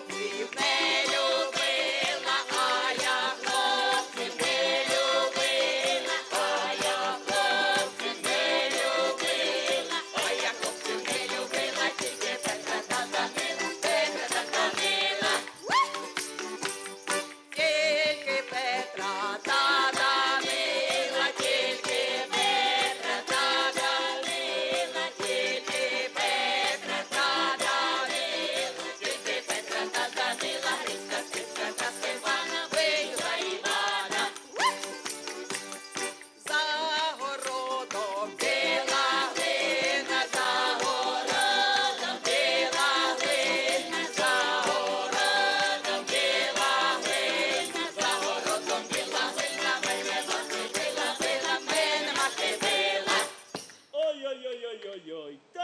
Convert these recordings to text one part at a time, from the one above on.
hope you made.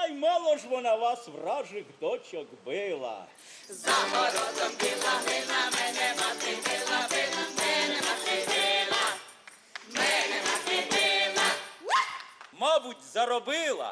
Та й мало ж вона вас вражих дочок била. За городом біла била, мене мати била, била, мене мати била, мене мати била. Мабуть, заробила.